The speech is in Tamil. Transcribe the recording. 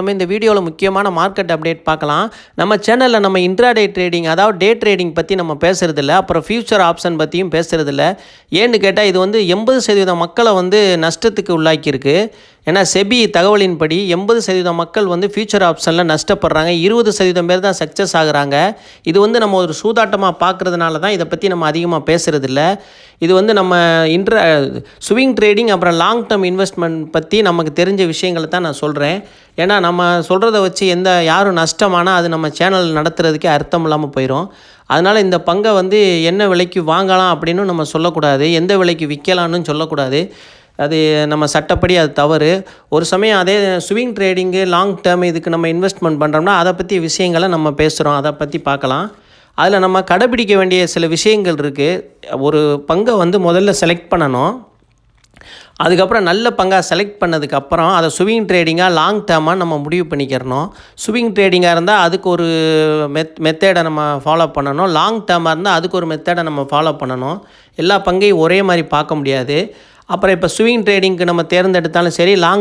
நம்ம இந்த வீடியோவில் முக்கியமான மார்க்கெட் அப்டேட் பார்க்கலாம். நம்ம சேனலில் நம்ம இன்ட்ராடே ட்ரேடிங் அதாவது டே ட்ரேடிங் பற்றி நம்ம பேசுகிறதில்ல அப்புறம் ஃபியூச்சர் ஆப்ஷன் பற்றியும் பேசுகிறதில்ல ஏன்னு கேட்டால் இது வந்து எண்பது சதவீதம் மக்களை வந்து நஷ்டத்துக்கு உள்ளாக்கியிருக்கு. ஏன்னா செபி தகவலின்படி எண்பது சதவீதம் மக்கள் வந்து ஃபியூச்சர் ஆப்ஷனில் நஷ்டப்படுறாங்க. இருபது சதவீதம் பேர் தான் சக்ஸஸ் ஆகுறாங்க. இது வந்து நம்ம ஒரு சூதாட்டமாக பார்க்குறதுனால தான் இதை பற்றி நம்ம அதிகமாக பேசுகிறதில்ல இது வந்து நம்ம இன்ட்ர ஸ்விங் ட்ரேடிங் அப்புறம் லாங் டேர்ம் இன்வெஸ்ட்மெண்ட் பற்றி நமக்கு தெரிஞ்ச விஷயங்களை தான் நான் சொல்கிறேன் ஏன்னா நம்ம சொல்கிறத வச்சு எந்த யாரும் நஷ்டமானால் அது நம்ம சேனல் நடத்துறதுக்கே அர்த்தம் இல்லாமல் போயிடும் அதனால் இந்த பங்கை வந்து என்ன விலைக்கு வாங்கலாம் அப்படின்னு நம்ம சொல்லக்கூடாது. எந்த விலைக்கு விற்கலான்னு சொல்லக்கூடாது. அது நம்ம சட்டப்படி அது தவறு. ஒரு சமயம் அதே ஸ்விங் ட்ரேடிங்கு லாங் டேர்ம் இதுக்கு நம்ம இன்வெஸ்ட்மெண்ட் பண்ணுறோம்னா அதை பற்றி விஷயங்களை நம்ம பேசுகிறோம் அதை பற்றி பார்க்கலாம். அதில் நம்ம கடைபிடிக்க வேண்டிய சில விஷயங்கள் இருக்குது ஒரு பங்கை வந்து முதல்ல செலக்ட் பண்ணணும். அதுக்கப்புறம் நல்ல பங்காக செலக்ட் பண்ணதுக்கப்புறம் அதை ஸ்விங் ட்ரேடிங்காக லாங் டேர்மாக நம்ம முடிவு பண்ணிக்கிறணும். ஸ்விங் ட்ரேடிங்காக இருந்தால் அதுக்கு ஒரு மெத் மெத்தேடை நம்ம ஃபாலோ பண்ணணும். லாங் டேர்மாக இருந்தால் அதுக்கு ஒரு மெத்தேடை நம்ம ஃபாலோ பண்ணணும். எல்லா பங்கையும் ஒரே மாதிரி பார்க்க முடியாது. அப்புறம் இப்போ ஸ்விங் ட்ரேடிங்க்கு நம்ம தேர்ந்தெடுத்தாலும் சரி லாங்